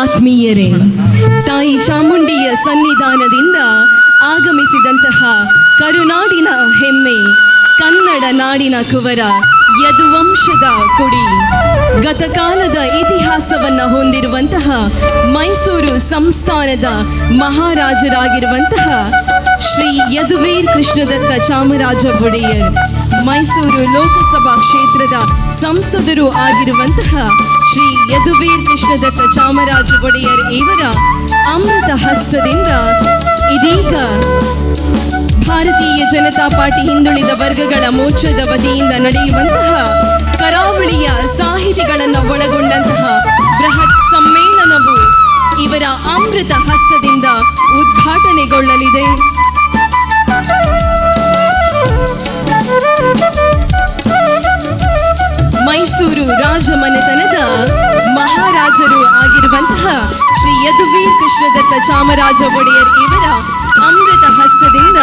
ಆತ್ಮೀಯರೇ, ತಾಯಿ ಚಾಮುಂಡಿಯ ಸನ್ನಿಧಾನದಿಂದ ಆಗಮಿಸಿದಂತಹ ಕರುನಾಡಿನ ಹೆಮ್ಮೆ, ಕನ್ನಡ ನಾಡಿನ ಕುವರ, ಯದುವಂಶದ ಕುಡಿ. ಗತಕಾಲದ ಇತಿಹಾಸವನ್ನು ಹೊಂದಿರುವಂತಹ ಮೈಸೂರು ಸಂಸ್ಥಾನದ ಮಹಾರಾಜರಾಗಿರುವಂತಹ ಶ್ರೀ ಯದುವೀರ್ ಕೃಷ್ಣದತ್ತ ಚಾಮರಾಜ ಒಡೆಯರ್. ಮೈಸೂರು ಲೋಕಸಭಾ ಕ್ಷೇತ್ರದ ಸಂಸದರು ಆಗಿರುವಂತಹ ಶ್ರೀ ಯದುವೀರ್ ಕೃಷ್ಣದತ್ತ ಚಾಮರಾಜ ಒಡೆಯರ್ ಇವರ ಅಮೃತ ಹಸ್ತದಿಂದ ಇದೀಗ ಭಾರತೀಯ ಜನತಾ ಪಾರ್ಟಿ ಹಿಂದುಳಿದ ವರ್ಗಗಳ ಮೋರ್ಚಾದ ವತಿಯಿಂದ ನಡೆಯುವಂತಹ ಕರಾವಳಿಯ ಸಾಹಿತಿಗಳನ್ನು ಒಳಗೊಂಡಂತಹ ಬೃಹತ್ ಸಮ್ಮೇಳನವು ಇವರ ಅಮೃತ ಹಸ್ತದಿಂದ ಉದ್ಘಾಟನೆಗೊಳ್ಳಲಿದೆ. ಮೈಸೂರು ರಾಜಮನೆತನದ ಮಹಾರಾಜರು ಆಗಿರುವಂತಹ ಶ್ರೀ ಯದುವೀರ್ ಕೃಷ್ಣದತ್ತ ಚಾಮರಾಜ ಒಡೆಯರ್ ಇವರ ಅಮೃತ ಹಸ್ತದಿಂದ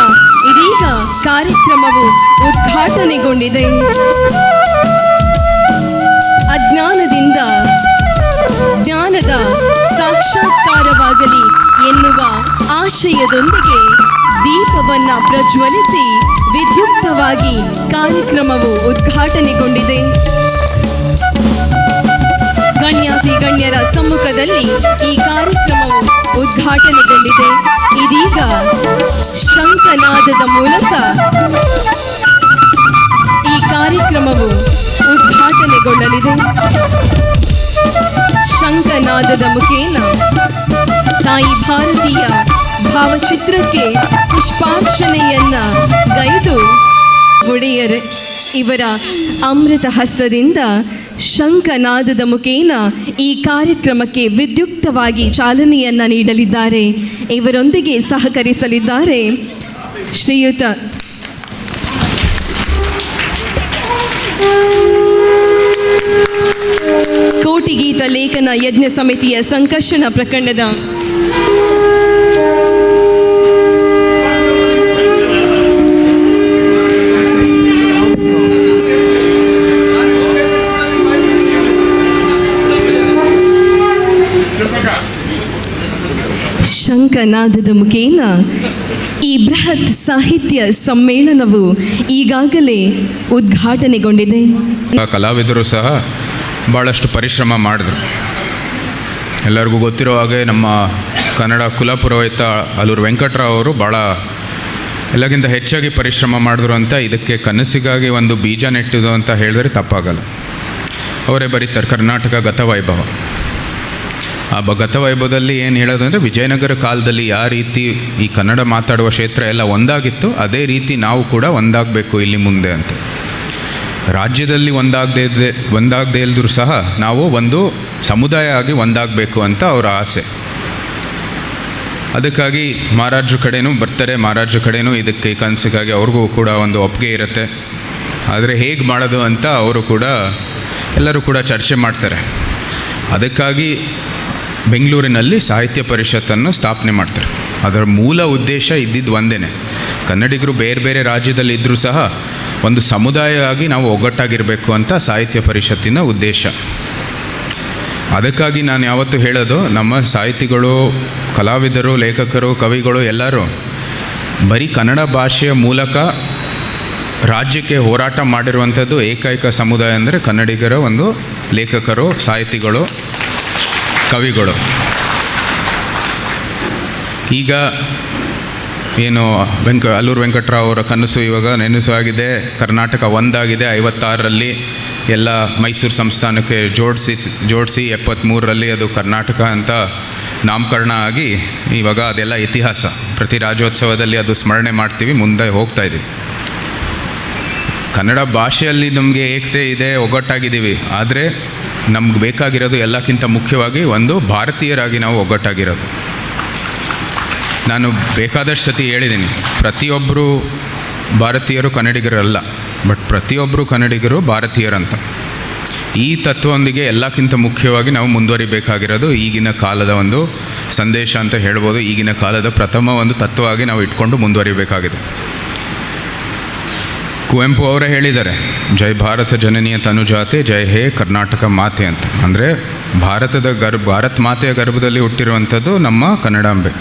ಇದೀಗ ಕಾರ್ಯಕ್ರಮವು ಉದ್ಘಾಟನೆಗೊಂಡಿದೆ. ಅಜ್ಞಾನದಿಂದ ಜ್ಞಾನದ ಸಾಕ್ಷಾತ್ಕಾರವಾಗಲಿ ಎನ್ನುವ ಆಶಯದೊಂದಿಗೆ ದೀಪವನ್ನ ಪ್ರಜ್ವಲಿಸಿ ವಿದ್ಯುಕ್ತವಾಗಿ ಕಾರ್ಯಕ್ರಮವು ಉದ್ಘಾಟನೆಗೊಂಡಿದೆ. ಗಣ್ಯಾತಿ ಗಣ್ಯರ ಸಮ್ಮುಖದಲ್ಲಿ ಈ ಕಾರ್ಯಕ್ರಮವು ಉದ್ಘಾಟನೆಗೊಂಡಿದೆ. ಇದೀಗ ಶಂಖನಾದದ ಮೂಲಕ ಈ ಕಾರ್ಯಕ್ರಮವು ಉದ್ಘಾಟನೆಗೊಳ್ಳಲಿದೆ. ಶಂಖನಾದದ ಮುಖೇನ ತಾಯಿ ಭಾರತೀಯ ಭಾವಚಿತ್ರಕ್ಕೆ ಪುಷ್ಪಾರ್ಚನೆಯನ್ನ ಗೈದು ಒಡೆಯರ್ ಇವರ ಅಮೃತ ಹಸ್ತದಿಂದ ಶಂಖನಾದದ ಮುಖೇನ ಈ ಕಾರ್ಯಕ್ರಮಕ್ಕೆ ವಿದ್ಯುಕ್ತವಾಗಿ ಚಾಲನೆಯನ್ನ ನೀಡಲಿದ್ದಾರೆ. ಇವರೊಂದಿಗೆ ಸಹಕರಿಸಲಿದ್ದಾರೆ ಶ್ರೀಯುತ ಕೋಟಿಗೀತ ಲೇಖನ ಯಜ್ಞ ಸಮಿತಿಯ ಸಂಕರ್ಷಣ ಪ್ರಕರಣದ ಶಂಖನಾದದ ಮುಖೇನ ಈ ಬೃಹತ್ ಸಾಹಿತ್ಯ ಸಮ್ಮೇಳನವು ಈಗಾಗಲೇ ಉದ್ಘಾಟನೆಗೊಂಡಿದೆ. ಕಲಾವಿದರು ಸಹ ಭಾಳಷ್ಟು ಪರಿಶ್ರಮ ಮಾಡಿದ್ರು. ಎಲ್ಲರಿಗೂ ಗೊತ್ತಿರೋ ಹಾಗೆ ನಮ್ಮ ಕನ್ನಡ ಕುಲಪುರೋಹಿತ ಅಲ್ಲೂರು ವೆಂಕಟರಾವ್ ಅವರು ಭಾಳ ಎಲ್ಲಕ್ಕಿಂತ ಹೆಚ್ಚಾಗಿ ಪರಿಶ್ರಮ ಮಾಡಿದ್ರು ಅಂತ ಇದಕ್ಕೆ ಕನಸಿಗಾಗಿ ಒಂದು ಬೀಜ ನೆಟ್ಟಿದ್ದು ಅಂತ ಹೇಳಿದ್ರೆ ತಪ್ಪಾಗಲ್ಲ. ಅವರೇ ಬರೀತಾರೆ ಕರ್ನಾಟಕ ಗತವೈಭವ. ಆ ಗತವೈಭವದಲ್ಲಿ ಏನು ಹೇಳೋದು ಅಂದರೆ ವಿಜಯನಗರ ಕಾಲದಲ್ಲಿ ಯಾವ ರೀತಿ ಈ ಕನ್ನಡ ಮಾತಾಡುವ ಕ್ಷೇತ್ರ ಎಲ್ಲ ಒಂದಾಗಿತ್ತು, ಅದೇ ರೀತಿ ನಾವು ಕೂಡ ಒಂದಾಗಬೇಕು ಇಲ್ಲಿ ಮುಂದೆ ಅಂತ. ರಾಜ್ಯದಲ್ಲಿ ಒಂದಾಗದೇ ಇದ್ದೆ, ಒಂದಾಗದೇ ಇಲ್ದರೂ ಸಹ ನಾವು ಒಂದು ಸಮುದಾಯ ಆಗಿ ಒಂದಾಗಬೇಕು ಅಂತ ಅವರ ಆಸೆ. ಅದಕ್ಕಾಗಿ ಮಹಾರಾಜ್ರ ಕಡೆನೂ ಬರ್ತಾರೆ, ಮಹಾರಾಜರ ಕಡೆನೂ ಇದಕ್ಕೆ ಕನಸಿಗಾಗಿ ಅವ್ರಿಗೂ ಕೂಡ ಒಂದು ಒಪ್ಪಿಗೆ ಇರುತ್ತೆ. ಆದರೆ ಹೇಗೆ ಮಾಡೋದು ಅಂತ ಅವರು ಕೂಡ ಎಲ್ಲರೂ ಕೂಡ ಚರ್ಚೆ ಮಾಡ್ತಾರೆ. ಅದಕ್ಕಾಗಿ ಬೆಂಗಳೂರಿನಲ್ಲಿ ಸಾಹಿತ್ಯ ಪರಿಷತ್ತನ್ನು ಸ್ಥಾಪನೆ ಮಾಡ್ತಾರೆ. ಅದರ ಮೂಲ ಉದ್ದೇಶ ಇದ್ದಿದ್ದು ಒಂದೇ ಕನ್ನಡಿಗರು ಬೇರೆ ಬೇರೆ ರಾಜ್ಯದಲ್ಲಿ ಇದ್ದರೂ ಸಹ ಒಂದು ಸಮುದಾಯ ಆಗಿ ನಾವು ಒಗ್ಗಟ್ಟಾಗಿರಬೇಕು ಅಂತ ಸಾಹಿತ್ಯ ಪರಿಷತ್ತಿನ ಉದ್ದೇಶ. ಅದಕ್ಕಾಗಿ ನಾನು ಯಾವತ್ತೂ ಹೇಳೋದು, ನಮ್ಮ ಸಾಹಿತಿಗಳು, ಕಲಾವಿದರು, ಲೇಖಕರು, ಕವಿಗಳು ಎಲ್ಲರೂ ಬರೀ ಕನ್ನಡ ಭಾಷೆಯ ಮೂಲಕ ರಾಜ್ಯಕ್ಕೆ ಹೋರಾಟ ಮಾಡಿರುವಂಥದ್ದು ಏಕೈಕ ಸಮುದಾಯ ಅಂದರೆ ಕನ್ನಡಿಗರ, ಒಂದು ಲೇಖಕರು, ಸಾಹಿತಿಗಳು. ಕವಿಗಳು. ಈಗ ಏನು ವೆಂಕ, ಅಲ್ಲೂರು ವೆಂಕಟರಾವ್ ಅವರ ಕನಸು ಇವಾಗ ನೆನಸಾಗಿದೆ ಕರ್ನಾಟಕ ಒಂದಾಗಿದೆ. ಐವತ್ತಾರರಲ್ಲಿ ಎಲ್ಲ ಮೈಸೂರು ಸಂಸ್ಥಾನಕ್ಕೆ ಜೋಡಿಸಿ ಜೋಡಿಸಿ ಎಪ್ಪತ್ತ್ಮೂರರಲ್ಲಿ ಅದು ಕರ್ನಾಟಕ ಅಂತ ನಾಮಕರಣ ಆಗಿ ಇವಾಗ ಅದೆಲ್ಲ ಇತಿಹಾಸ. ಪ್ರತಿ ರಾಜ್ಯೋತ್ಸವದಲ್ಲಿ ಅದು ಸ್ಮರಣೆ ಮಾಡ್ತೀವಿ, ಮುಂದೆ ಹೋಗ್ತಾ ಇದ್ದೀವಿ. ಕನ್ನಡ ಭಾಷೆಯಲ್ಲಿ ನಮಗೆ ಏಕತೆ ಇದೆ, ಒಗ್ಗಟ್ಟಾಗಿದ್ದೀವಿ. ಆದರೆ ನಮ್ಗೆ ಬೇಕಾಗಿರೋದು ಎಲ್ಲಕ್ಕಿಂತ ಮುಖ್ಯವಾಗಿ ಒಂದು ಭಾರತೀಯರಾಗಿ ನಾವು ಒಗ್ಗಟ್ಟಾಗಿರೋದು. ನಾನು ಬೇಕಾದಷ್ಟು ಸತಿ ಹೇಳಿದ್ದೀನಿ ಪ್ರತಿಯೊಬ್ಬರು ಭಾರತೀಯರು ಕನ್ನಡಿಗರಲ್ಲ ಬಟ್ ಪ್ರತಿಯೊಬ್ಬರು ಕನ್ನಡಿಗರು ಭಾರತೀಯರಂತ. ಈ ತತ್ವದೊಂದಿಗೆ ಎಲ್ಲಕ್ಕಿಂತ ಮುಖ್ಯವಾಗಿ ನಾವು ಮುಂದುವರಿಬೇಕಾಗಿರೋದು ಈಗಿನ ಕಾಲದ ಒಂದು ಸಂದೇಶ ಅಂತ ಹೇಳ್ಬೋದು. ಈಗಿನ ಕಾಲದ ಪ್ರಥಮ ಒಂದು ತತ್ವವಾಗಿ ನಾವು ಇಟ್ಕೊಂಡು ಮುಂದುವರಿಬೇಕಾಗಿದೆ. ಕುವೆಂಪು ಅವರೇ ಹೇಳಿದ್ದಾರೆ, ಜೈ ಭಾರತ ಜನನೀಯ ತನುಜಾತೆ, ಜೈ ಹೇ ಕರ್ನಾಟಕ ಮಾತೆ ಅಂತ. ಅಂದರೆ ಭಾರತದ ಗರ್ಭ, ಭಾರತ್ ಮಾತೆಯ ಗರ್ಭದಲ್ಲಿ ಹುಟ್ಟಿರುವಂಥದ್ದು ನಮ್ಮ ಕನ್ನಡಾಂಬೆ.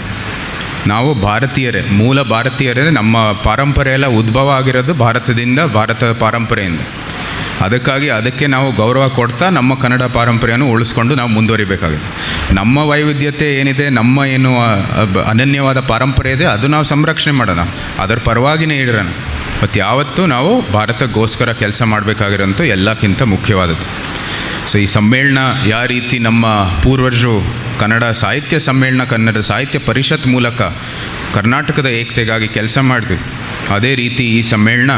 ನಾವು ಭಾರತೀಯರೇ, ಮೂಲ ಭಾರತೀಯರೇ, ನಮ್ಮ ಪಾರಂಪರೆ ಎಲ್ಲ ಉದ್ಭವ ಆಗಿರೋದು ಭಾರತದಿಂದ ಭಾರತದ ಪರಂಪರೆಯಿಂದ. ಅದಕ್ಕಾಗಿ ಅದಕ್ಕೆ ನಾವು ಗೌರವ ಕೊಡ್ತಾ ನಮ್ಮ ಕನ್ನಡ ಪಾರಂಪರೆಯನ್ನು ಉಳಿಸ್ಕೊಂಡು ನಾವು ಮುಂದುವರಿಬೇಕಾಗಿದೆ. ನಮ್ಮ ವೈವಿಧ್ಯತೆ ಏನಿದೆ, ನಮ್ಮ ಏನು ಅನನ್ಯವಾದ ಪರಂಪರೆ ಇದೆ, ಅದು ನಾವು ಸಂರಕ್ಷಣೆ ಮಾಡೋಣ. ಅದರ ಪರವಾಗಿನೇ ಇಡೋಣ ಮತ್ತು ಯಾವತ್ತೂ ನಾವು ಭಾರತಕ್ಕೋಸ್ಕರ ಕೆಲಸ ಮಾಡಬೇಕಾಗಿರೋಂಥ ಎಲ್ಲಕ್ಕಿಂತ ಮುಖ್ಯವಾದದ್ದು. ಸೊ ಈ ಸಮ್ಮೇಳನ ಯಾವ ರೀತಿ ನಮ್ಮ ಪೂರ್ವಜರು ಕನ್ನಡ ಸಾಹಿತ್ಯ ಸಮ್ಮೇಳನ, ಕನ್ನಡ ಸಾಹಿತ್ಯ ಪರಿಷತ್ ಮೂಲಕ ಕರ್ನಾಟಕದ ಏಕತೆಗಾಗಿ ಕೆಲಸ ಮಾಡಿದ್ವಿ. ಅದೇ ರೀತಿ ಈ ಸಮ್ಮೇಳನ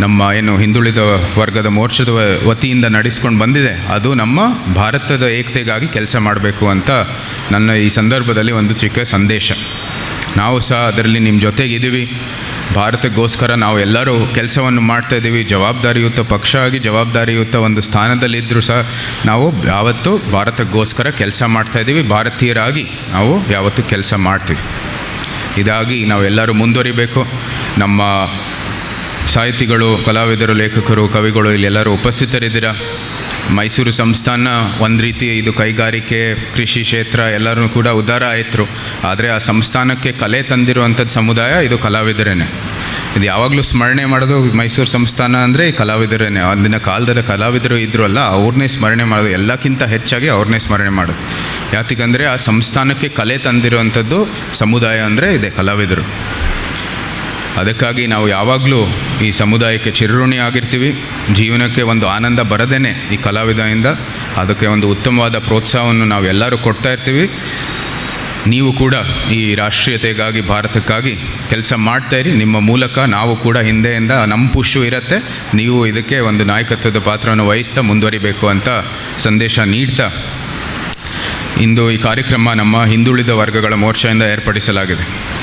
ನಮ್ಮ ಏನು ಹಿಂದುಳಿದ ವರ್ಗದ ಮೋರ್ಚದ ವತಿಯಿಂದ ನಡೆಸ್ಕೊಂಡು ಬಂದಿದೆ. ಅದು ನಮ್ಮ ಭಾರತದ ಏಕತೆಗಾಗಿ ಕೆಲಸ ಮಾಡಬೇಕು ಅಂತ ನನ್ನ ಈ ಸಂದರ್ಭದಲ್ಲಿ ಒಂದು ಚಿಕ್ಕ ಸಂದೇಶ. ನಾವು ಸಹ ಅದರಲ್ಲಿ ನಿಮ್ಮ ಜೊತೆಗಿದ್ದೀವಿ. ಭಾರತಕ್ಕೋಸ್ಕರ ನಾವು ಎಲ್ಲರೂ ಕೆಲಸವನ್ನು ಮಾಡ್ತಾ ಇದ್ದೀವಿ. ಜವಾಬ್ದಾರಿಯುತ ಪಕ್ಷ ಆಗಿ ಜವಾಬ್ದಾರಿಯುತ ಒಂದು ಸ್ಥಾನದಲ್ಲಿದ್ದರೂ ಸಹ ನಾವು ಯಾವತ್ತೂ ಭಾರತಕ್ಕೋಸ್ಕರ ಕೆಲಸ ಮಾಡ್ತಾ ಇದ್ದೀವಿ. ಭಾರತೀಯರಾಗಿ ನಾವು ಯಾವತ್ತೂ ಕೆಲಸ ಮಾಡ್ತೀವಿ. ಇದಾಗಿ ನಾವೆಲ್ಲರೂ ಮುಂದುವರಿಬೇಕು. ನಮ್ಮ ಸಾಹಿತಿಗಳು, ಕಲಾವಿದರು, ಲೇಖಕರು, ಕವಿಗಳು ಇಲ್ಲೆಲ್ಲರೂ ಉಪಸ್ಥಿತರಿದ್ದೀರಾ? ಮೈಸೂರು ಸಂಸ್ಥಾನ ಒಂದು ರೀತಿ ಇದು ಕೈಗಾರಿಕೆ, ಕೃಷಿ ಕ್ಷೇತ್ರ ಎಲ್ಲರೂ ಕೂಡ ಉದ್ಧಾರ ಆಯಿತು ಆದರೆ ಆ ಸಂಸ್ಥಾನಕ್ಕೆ ಕಲೆ ತಂದಿರುವಂಥದ್ದು ಸಮುದಾಯ ಇದು ಕಲಾವಿದರೇನೆ. ಇದು ಯಾವಾಗಲೂ ಸ್ಮರಣೆ ಮಾಡೋದು ಮೈಸೂರು ಸಂಸ್ಥಾನ ಅಂದರೆ ಕಲಾವಿದರೇನೆ. ಅಂದಿನ ಕಾಲದಲ್ಲಿ ಕಲಾವಿದರು ಇದ್ರಲ್ಲ ಅವ್ರನ್ನೇ ಸ್ಮರಣೆ ಮಾಡೋದು, ಎಲ್ಲಕ್ಕಿಂತ ಹೆಚ್ಚಾಗಿ ಅವ್ರನ್ನೇ ಸ್ಮರಣೆ ಮಾಡೋದು. ಯಾತಿಗಂದರೆ ಆ ಸಂಸ್ಥಾನಕ್ಕೆ ಕಲೆ ತಂದಿರುವಂಥದ್ದು ಸಮುದಾಯ ಅಂದರೆ ಇದೆ, ಕಲಾವಿದರು. ಅದಕ್ಕಾಗಿ ನಾವು ಯಾವಾಗಲೂ ಈ ಸಮುದಾಯಕ್ಕೆ ಚಿರಋಣಿ ಆಗಿರ್ತೀವಿ. ಜೀವನಕ್ಕೆ ಒಂದು ಆನಂದ ಬರದೇನೆ ಈ ಕಲಾವಿದರಿಂದ ಅದಕ್ಕೆ ಒಂದು ಉತ್ತಮವಾದ ಪ್ರೋತ್ಸಾಹವನ್ನು ನಾವು ಎಲ್ಲರೂ ಕೊಡ್ತಾ ಇರ್ತೀವಿ. ನೀವು ಕೂಡ ಈ ರಾಷ್ಟ್ರೀಯತೆಗಾಗಿ, ಭಾರತಕ್ಕಾಗಿ ಕೆಲಸ ಮಾಡ್ತಾ ಇರಿ. ನಿಮ್ಮ ಮೂಲಕ ನಾವು ಕೂಡ ಹಿಂದೆಯಿಂದ ನಮ್ಮ ಪುಷು ಇರುತ್ತೆ. ನೀವು ಇದಕ್ಕೆ ಒಂದು ನಾಯಕತ್ವದ ಪಾತ್ರವನ್ನು ವಹಿಸ್ತಾ ಮುಂದುವರಿಬೇಕು ಅಂತ ಸಂದೇಶ ನೀಡ್ತಾ ಇಂದು ಈ ಕಾರ್ಯಕ್ರಮ ನಮ್ಮ ಹಿಂದುಳಿದ ವರ್ಗಗಳ ಮೋರ್ಚೆಯಿಂದ ಏರ್ಪಡಿಸಲಾಗಿದೆ.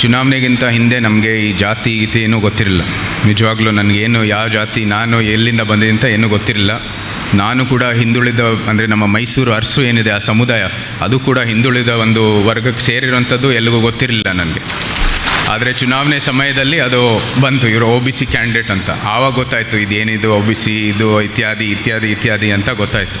ಚುನಾವಣೆಗಿಂತ ಹಿಂದೆ ನಮಗೆ ಈ ಜಾತಿ ಗೀತೆ ಏನೂ ಗೊತ್ತಿರಲಿಲ್ಲ. ನಿಜವಾಗ್ಲೂ ನನಗೇನು ಯಾವ ಜಾತಿ, ನಾನು ಎಲ್ಲಿಂದ ಬಂದಿದೆ ಅಂತ ಏನೂ ಗೊತ್ತಿರಲಿಲ್ಲ. ನಾನು ಕೂಡ ಹಿಂದುಳಿದ, ಅಂದರೆ ನಮ್ಮ ಮೈಸೂರು ಅರಸು ಏನಿದೆ ಆ ಸಮುದಾಯ, ಅದು ಕೂಡ ಹಿಂದುಳಿದ ಒಂದು ವರ್ಗಕ್ಕೆ ಸೇರಿರುವಂಥದ್ದು ಎಲ್ಲಿಗೂ ಗೊತ್ತಿರಲಿಲ್ಲ ನನಗೆ. ಆದರೆ ಚುನಾವಣೆ ಸಮಯದಲ್ಲಿ ಅದು ಬಂತು, ಇವರು ಒ ಬಿ ಸಿ ಕ್ಯಾಂಡಿಡೇಟ್ ಅಂತ. ಆವಾಗ ಗೊತ್ತಾಯಿತು, ಇದೇನಿದು ಒ ಬಿ ಸಿ ಇದು ಇತ್ಯಾದಿ ಇತ್ಯಾದಿ ಇತ್ಯಾದಿ ಅಂತ ಗೊತ್ತಾಯಿತು.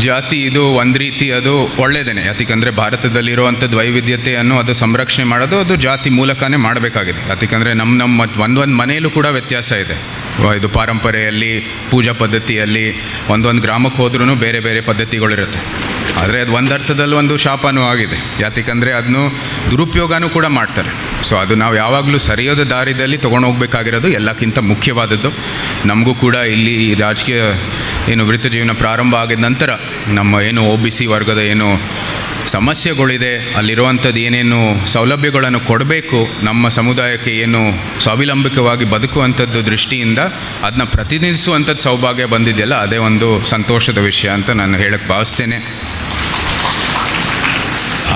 ಜಾತಿ ಇದು ಒಂದು ರೀತಿ ಅದು ಒಳ್ಳೆಯದೇನೆ ಯಾತಿಕಂದರೆ ಭಾರತದಲ್ಲಿರುವಂಥದ್ದು ವೈವಿಧ್ಯತೆಯನ್ನು ಅದು ಸಂರಕ್ಷಣೆ ಮಾಡೋದು ಅದು ಜಾತಿ ಮೂಲಕನೇ ಮಾಡಬೇಕಾಗಿದೆ. ಯಾತಿಕಂದರೆ ನಮ್ಮ ನಮ್ಮ ಒಂದೊಂದು ಮನೆಯಲ್ಲೂ ಕೂಡ ವ್ಯತ್ಯಾಸ ಇದೆ. ಇದು ಪಾರಂಪರೆಯಲ್ಲಿ, ಪೂಜಾ ಪದ್ಧತಿಯಲ್ಲಿ ಒಂದೊಂದು ಗ್ರಾಮಕ್ಕೆ ಹೋದ್ರೂ ಬೇರೆ ಬೇರೆ ಪದ್ಧತಿಗಳಿರುತ್ತೆ. ಆದರೆ ಅದು ಒಂದು ಅರ್ಥದಲ್ಲಿ ಒಂದು ಶಾಪನೂ ಆಗಿದೆ. ಯಾತಕ್ಕಂದರೆ ಅದನ್ನು ದುರುಪಯೋಗನೂ ಕೂಡ ಮಾಡ್ತಾರೆ. ಸೊ ಅದು ನಾವು ಯಾವಾಗಲೂ ಸರಿಯಾದ ದಾರಿಯಲ್ಲಿ ತೊಗೊಂಡು ಹೋಗಬೇಕಾಗಿರೋದು ಎಲ್ಲಕ್ಕಿಂತ ಮುಖ್ಯವಾದದ್ದು. ನಮಗೂ ಕೂಡ ಇಲ್ಲಿ ರಾಜಕೀಯ ಏನು ವೃತ್ತ ಜೀವನ ಪ್ರಾರಂಭ ಆಗಿದ ನಂತರ ನಮ್ಮ ಏನು ಒ ಬಿ ಸಿ ವರ್ಗದ ಏನು ಸಮಸ್ಯೆಗಳಿದೆ, ಅಲ್ಲಿರುವಂಥದ್ದು ಏನೇನು ಸೌಲಭ್ಯಗಳನ್ನು ಕೊಡಬೇಕು, ನಮ್ಮ ಸಮುದಾಯಕ್ಕೆ ಏನು ಸ್ವಾವಲಂಬಿಕವಾಗಿ ಬದುಕುವಂಥದ್ದು ದೃಷ್ಟಿಯಿಂದ ಅದನ್ನ ಪ್ರತಿನಿಧಿಸುವಂಥದ್ದು ಸೌಭಾಗ್ಯ ಬಂದಿದೆಯಲ್ಲ, ಅದೇ ಒಂದು ಸಂತೋಷದ ವಿಷಯ ಅಂತ ನಾನು ಹೇಳಕ್ಕೆ ಭಾವಿಸ್ತೇನೆ.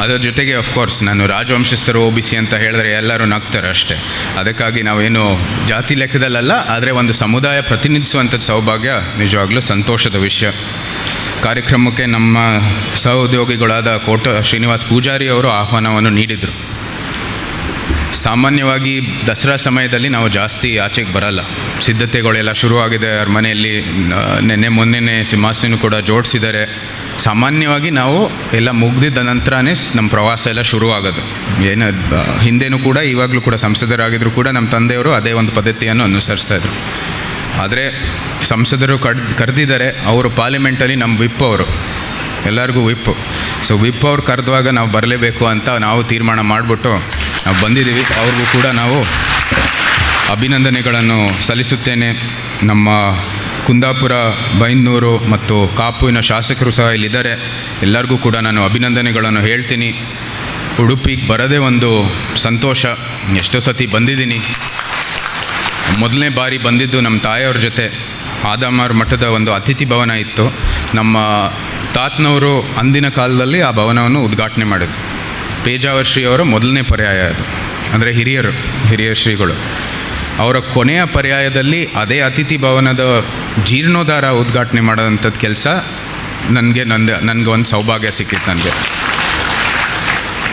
ಅದರ ಜೊತೆಗೆ ಅಫ್ಕೋರ್ಸ್ ನಾನು ರಾಜವಂಶಸ್ಥರು ಒ ಬಿ ಸಿ ಅಂತ ಹೇಳಿದ್ರೆ ಎಲ್ಲರೂ ನಗ್ತಾರೆ ಅಷ್ಟೇ. ಅದಕ್ಕಾಗಿ ನಾವೇನು ಜಾತಿ ಲೆಕ್ಕದಲ್ಲಲ್ಲ, ಆದರೆ ಒಂದು ಸಮುದಾಯ ಪ್ರತಿನಿಧಿಸುವಂಥದ್ದು ಸೌಭಾಗ್ಯ ನಿಜವಾಗ್ಲೂ ಸಂತೋಷದ ವಿಷಯ. ಕಾರ್ಯಕ್ರಮಕ್ಕೆ ನಮ್ಮ ಸಹೋದ್ಯೋಗಿಗಳಾದ ಕೋಟ ಶ್ರೀನಿವಾಸ್ ಪೂಜಾರಿ ಅವರು ಆಹ್ವಾನವನ್ನು ನೀಡಿದರು. ಸಾಮಾನ್ಯವಾಗಿ ದಸರಾ ಸಮಯದಲ್ಲಿ ನಾವು ಜಾಸ್ತಿ ಆಚೆಗೆ ಬರಲ್ಲ. ಸಿದ್ಧತೆಗಳೆಲ್ಲ ಶುರುವಾಗಿದೆ. ಅವ್ರ ಮನೆಯಲ್ಲಿ ನಿನ್ನೆ ನೆನ್ನೆ ಮೊನ್ನೆನೇ ಸಿಂಹಾಸನ ಕೂಡ ಜೋಡಿಸಿದ್ದಾರೆ. ಸಾಮಾನ್ಯವಾಗಿ ನಾವು ಎಲ್ಲ ಮುಗ್ದಿದ್ದ ನಂತರನೇ ನಮ್ಮ ಪ್ರವಾಸ ಎಲ್ಲ ಶುರುವಾಗೋದು. ಏನು ಹಿಂದೆನೂ ಕೂಡ, ಇವಾಗಲೂ ಕೂಡ ಸಂಸದರಾಗಿದ್ದರೂ ಕೂಡ ನಮ್ಮ ತಂದೆಯವರು ಅದೇ ಒಂದು ಪದ್ಧತಿಯನ್ನು ಅನುಸರಿಸ್ತಾ ಇದ್ರು. ಆದರೆ ಸಂಸದರು ಕಡ್, ಕರೆದಿದ್ದಾರೆ, ಅವರು ಪಾರ್ಲಿಮೆಂಟಲ್ಲಿ ನಮ್ಮ ವಿಪ್ ಅವರು. ಎಲ್ಲರಿಗೂ ವಿಪ್. ಸೊ ವಿಪ್ ಅವ್ರು ಕರೆದುವಾಗ ನಾವು ಬರಲೇಬೇಕು ಅಂತ ನಾವು ತೀರ್ಮಾನ ಮಾಡಿಬಿಟ್ಟು ನಾವು ಬಂದಿದ್ದೀವಿ. ಅವ್ರಿಗೂ ಕೂಡ ನಾವು ಅಭಿನಂದನೆಗಳನ್ನು ಸಲ್ಲಿಸುತ್ತೇನೆ. ನಮ್ಮ ಕುಂದಾಪುರ ಬೈಂದೂರು ಮತ್ತು ಕಾಪುವಿನ ಶಾಸಕರು ಸಹ ಇಲ್ಲಿದ್ದಾರೆ. ಎಲ್ಲರಿಗೂ ಕೂಡ ನಾನು ಅಭಿನಂದನೆಗಳನ್ನು ಹೇಳ್ತೀನಿ. ಉಡುಪಿಗೆ ಬರೋದೇ ಒಂದು ಸಂತೋಷ. ಎಷ್ಟೋ ಸತಿ ಬಂದಿದ್ದೀನಿ. ಮೊದಲನೇ ಬಾರಿ ಬಂದಿದ್ದು ನಮ್ಮ ತಾಯಿಯವ್ರ ಜೊತೆ. ಆದಮಾರ್ ಮಠದ ಒಂದು ಅತಿಥಿ ಭವನ ಇತ್ತು. ನಮ್ಮ ತಾತನವರು ಅಂದಿನ ಕಾಲದಲ್ಲಿ ಆ ಭವನವನ್ನು ಉದ್ಘಾಟನೆ ಮಾಡಿದ್ರು. ಪೇಜಾವರ್ ಶ್ರೀಯವರ ಮೊದಲನೇ ಪರ್ಯಾಯ ಅದು. ಅಂದರೆ ಹಿರಿಯರು, ಹಿರಿಯ ಶ್ರೀಗಳು. ಅವರ ಕೊನೆಯ ಪರ್ಯಾಯದಲ್ಲಿ ಅದೇ ಅತಿಥಿ ಭವನದ ಜೀರ್ಣೋದ್ಧಾರ ಉದ್ಘಾಟನೆ ಮಾಡೋವಂಥದ್ದು ಕೆಲಸ ನನಗೆ, ನಂದು, ನನಗೆ ಒಂದು ಸೌಭಾಗ್ಯ ಸಿಕ್ಕಿತ್ತು ನನಗೆ.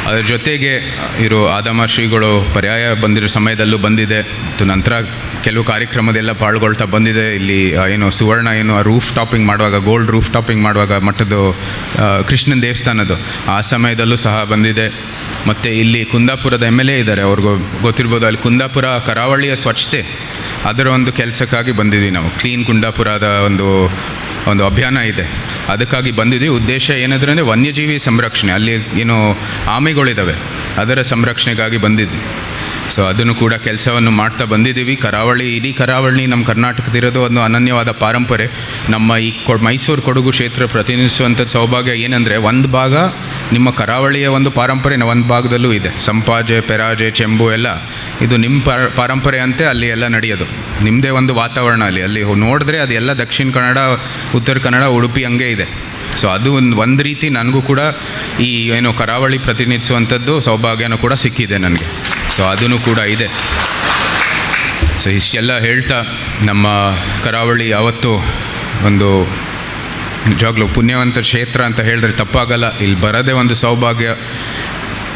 ಅದರ ಜೊತೆಗೆ ಇರೋ ಆದಮ ಶ್ರೀಗಳು ಪರ್ಯಾಯ ಬಂದಿರೋ ಸಮಯದಲ್ಲೂ ಬಂದಿದೆ. ಮತ್ತು ನಂತರ ಕೆಲವು ಕಾರ್ಯಕ್ರಮದೆಲ್ಲ ಪಾಲ್ಗೊಳ್ತಾ ಬಂದಿದೆ. ಇಲ್ಲಿ ಏನು ಸುವರ್ಣ ಏನು ರೂಫ್ ಟಾಪಿಂಗ್ ಮಾಡುವಾಗ ಗೋಲ್ಡ್ ರೂಫ್ ಟಾಪಿಂಗ್ ಮಾಡುವಾಗ ಕೃಷ್ಣನ್ ಕೃಷ್ಣನ ದೇವಸ್ಥಾನದ್ದು. ಆ ಸಮಯದಲ್ಲೂ ಸಹ ಬಂದಿದೆ. ಮತ್ತು ಇಲ್ಲಿ ಕುಂದಾಪುರದ ಎಂ ಎಲ್ ಎ ಇದ್ದಾರೆ. ಅವ್ರಿಗೂ ಗೊತ್ತಿರ್ಬೋದು, ಅಲ್ಲಿ ಕುಂದಾಪುರ ಕರಾವಳಿಯ ಸ್ವಚ್ಛತೆ ಅದರ ಒಂದು ಕೆಲಸಕ್ಕಾಗಿ ಬಂದಿದ್ದೀವಿ ನಾವು. ಕ್ಲೀನ್ ಕುಂದಾಪುರದ ಒಂದು ಒಂದು ಅಭಿಯಾನ ಇದೆ. ಅದಕ್ಕಾಗಿ ಬಂದಿದ್ದೀವಿ. ಉದ್ದೇಶ ಏನಾದರೂ ಅಂದರೆ ವನ್ಯಜೀವಿ ಸಂರಕ್ಷಣೆ. ಅಲ್ಲಿ ಏನು ಆಮೆಗಳಿದ್ದಾವೆ ಅದರ ಸಂರಕ್ಷಣೆಗಾಗಿ ಬಂದಿದ್ವಿ. ಸೊ ಅದನ್ನು ಕೂಡ ಕೆಲಸವನ್ನು ಮಾಡ್ತಾ ಬಂದಿದ್ದೀವಿ. ಕರಾವಳಿ, ಇಡೀ ಕರಾವಳಿ ನಮ್ಮ ಕರ್ನಾಟಕದಿರೋದು ಒಂದು ಅನನ್ಯವಾದ ಪಾರಂಪರೆ. ನಮ್ಮ ಈ ಕೊ ಮೈಸೂರು ಕೊಡಗು ಕ್ಷೇತ್ರ ಪ್ರತಿನಿಧಿಸುವಂಥ ಸೌಭಾಗ್ಯ ಏನಂದರೆ, ಒಂದು ಭಾಗ ನಿಮ್ಮ ಕರಾವಳಿಯ ಒಂದು ಪಾರಂಪರೆ ಒಂದು ಭಾಗದಲ್ಲೂ ಇದೆ. ಸಂಪಾಜೆ, ಪೆರಾಜೆ, ಚೆಂಬು ಎಲ್ಲ. ಇದು ನಿಮ್ಮ ಪರಂಪರೆ ಅಂತೆ ಅಲ್ಲಿ ಎಲ್ಲ ನಡೆಯೋದು. ನಿಮ್ಮದೇ ಒಂದು ವಾತಾವರಣ ಅಲ್ಲಿ. ಅಲ್ಲಿ ನೋಡಿದ್ರೆ ಅದು ಎಲ್ಲ ದಕ್ಷಿಣ ಕನ್ನಡ, ಉತ್ತರ ಕನ್ನಡ, ಉಡುಪಿ ಹಂಗೆ ಇದೆ. ಸೊ ಅದು ಒಂದು ಒಂದು ರೀತಿ ನನಗೂ ಕೂಡ ಈ, ಏನು ಕರಾವಳಿ ಪ್ರತಿನಿಧಿಸುವಂಥದ್ದು ಸೌಭಾಗ್ಯನೂ ಕೂಡ ಸಿಕ್ಕಿದೆ ನನಗೆ. ಸೊ ಅದೂ ಕೂಡ ಇದೆ. ಸೊ ಇಷ್ಟೆಲ್ಲ ಹೇಳ್ತಾ ನಮ್ಮ ಕರಾವಳಿ ಯಾವತ್ತು ಒಂದು ನಿಜವಾಗ್ಲೂ ಪುಣ್ಯವಂತ ಕ್ಷೇತ್ರ ಅಂತ ಹೇಳಿದ್ರೆ ತಪ್ಪಾಗಲ್ಲ. ಇಲ್ಲಿ ಬರೋದೇ ಒಂದು ಸೌಭಾಗ್ಯ.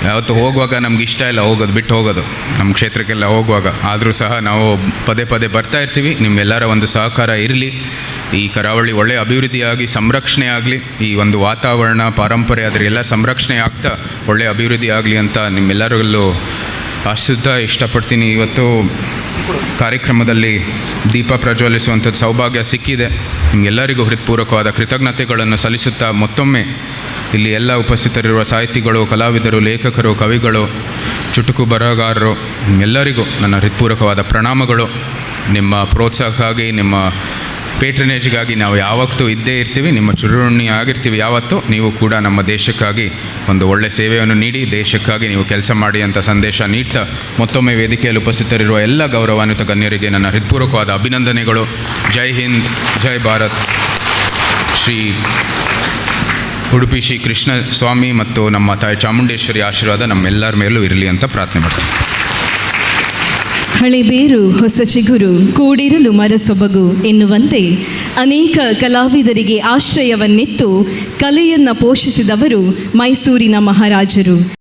ಯಾವತ್ತು ಹೋಗುವಾಗ ನಮ್ಗೆ ಇಷ್ಟ ಇಲ್ಲ, ಹೋಗೋದು, ಬಿಟ್ಟು ಹೋಗೋದು. ನಮ್ಮ ಕ್ಷೇತ್ರಕ್ಕೆಲ್ಲ ಹೋಗುವಾಗ. ಆದರೂ ಸಹ ನಾವು ಪದೇ ಪದೇ ಬರ್ತಾ ಇರ್ತೀವಿ. ನಿಮ್ಮೆಲ್ಲರ ಒಂದು ಸಹಕಾರ ಇರಲಿ. ಈ ಕರಾವಳಿ ಒಳ್ಳೆಯ ಅಭಿವೃದ್ಧಿಯಾಗಿ, ಸಂರಕ್ಷಣೆ ಆಗಲಿ. ಈ ಒಂದು ವಾತಾವರಣ, ಪಾರಂಪರೆ ಅದರೆಲ್ಲ ಸಂರಕ್ಷಣೆ ಆಗ್ತಾ ಒಳ್ಳೆಯ ಅಭಿವೃದ್ಧಿ ಆಗಲಿ ಅಂತ ನಿಮ್ಮೆಲ್ಲರಲ್ಲೂ ಆಶಿಸುತ್ತಾ ಇಷ್ಟಪಡ್ತೀನಿ. ಇವತ್ತು ಕಾರ್ಯಕ್ರಮದಲ್ಲಿ ದೀಪ ಪ್ರಜ್ವಲಿಸುವಂಥದ್ದು ಸೌಭಾಗ್ಯ ಸಿಕ್ಕಿದೆ. ನಿಮಗೆಲ್ಲರಿಗೂ ಹೃತ್ಪೂರ್ವಕವಾದ ಕೃತಜ್ಞತೆಗಳನ್ನು ಸಲ್ಲಿಸುತ್ತಾ ಮತ್ತೊಮ್ಮೆ ಇಲ್ಲಿ ಎಲ್ಲ ಉಪಸ್ಥಿತರಿರುವ ಸಾಹಿತಿಗಳು, ಕಲಾವಿದರು, ಲೇಖಕರು, ಕವಿಗಳು, ಚುಟುಕು ಬರಹಗಾರರು ಎಲ್ಲರಿಗೂ ನನ್ನ ಹೃತ್ಪೂರ್ವಕವಾದ ಪ್ರಣಾಮಗಳು. ನಿಮ್ಮ ಪ್ರೋತ್ಸಾಹಕ್ಕಾಗಿ, ನಿಮ್ಮ ಪೇಟ್ರನೇಜ್ಗಾಗಿ ನಾವು ಯಾವತ್ತೂ ಇದ್ದೇ ಇರ್ತೀವಿ. ನಿಮ್ಮ ಚುರುಣಿ ಆಗಿರ್ತೀವಿ. ಯಾವತ್ತೂ ನೀವು ಕೂಡ ನಮ್ಮ ದೇಶಕ್ಕಾಗಿ ಒಂದು ಒಳ್ಳೆಯ ಸೇವೆಯನ್ನು ನೀಡಿ ದೇಶಕ್ಕಾಗಿ ನೀವು ಕೆಲಸ ಮಾಡಿ ಅಂತ ಸಂದೇಶ ನೀಡ್ತಾ ಮತ್ತೊಮ್ಮೆ ವೇದಿಕೆಯಲ್ಲಿ ಉಪಸ್ಥಿತರಿರುವ ಎಲ್ಲ ಗೌರವಾನ್ವಿತ ಗಣ್ಯರಿಗೆ ನನ್ನ ಹೃತ್ಪೂರ್ವಕವಾದ ಅಭಿನಂದನೆಗಳು. ಜೈ ಹಿಂದ್, ಜೈ ಭಾರತ್. ಶ್ರೀ ಉಡುಪಿ ಶ್ರೀ ಕೃಷ್ಣ ಸ್ವಾಮಿ ಮತ್ತು ನಮ್ಮ ತಾಯಿ ಚಾಮುಂಡೇಶ್ವರಿ ಆಶೀರ್ವಾದ ನಮ್ಮೆಲ್ಲರ ಮೇಲೂ ಇರಲಿ ಅಂತ ಪ್ರಾರ್ಥನೆ ಮಾಡ್ತೀನಿ. ಹಳೆ ಬೇರು ಹೊಸ ಚಿಗುರು ಕೂಡಿರಲು ಮರಸೊಬಗು ಎನ್ನುವಂತೆ ಅನೇಕ ಕಲಾವಿದರಿಗೆ ಆಶ್ರಯವನ್ನಿತ್ತು ಕಲೆಯನ್ನು ಪೋಷಿಸಿದವರು ಮೈಸೂರಿನ ಮಹಾರಾಜರು.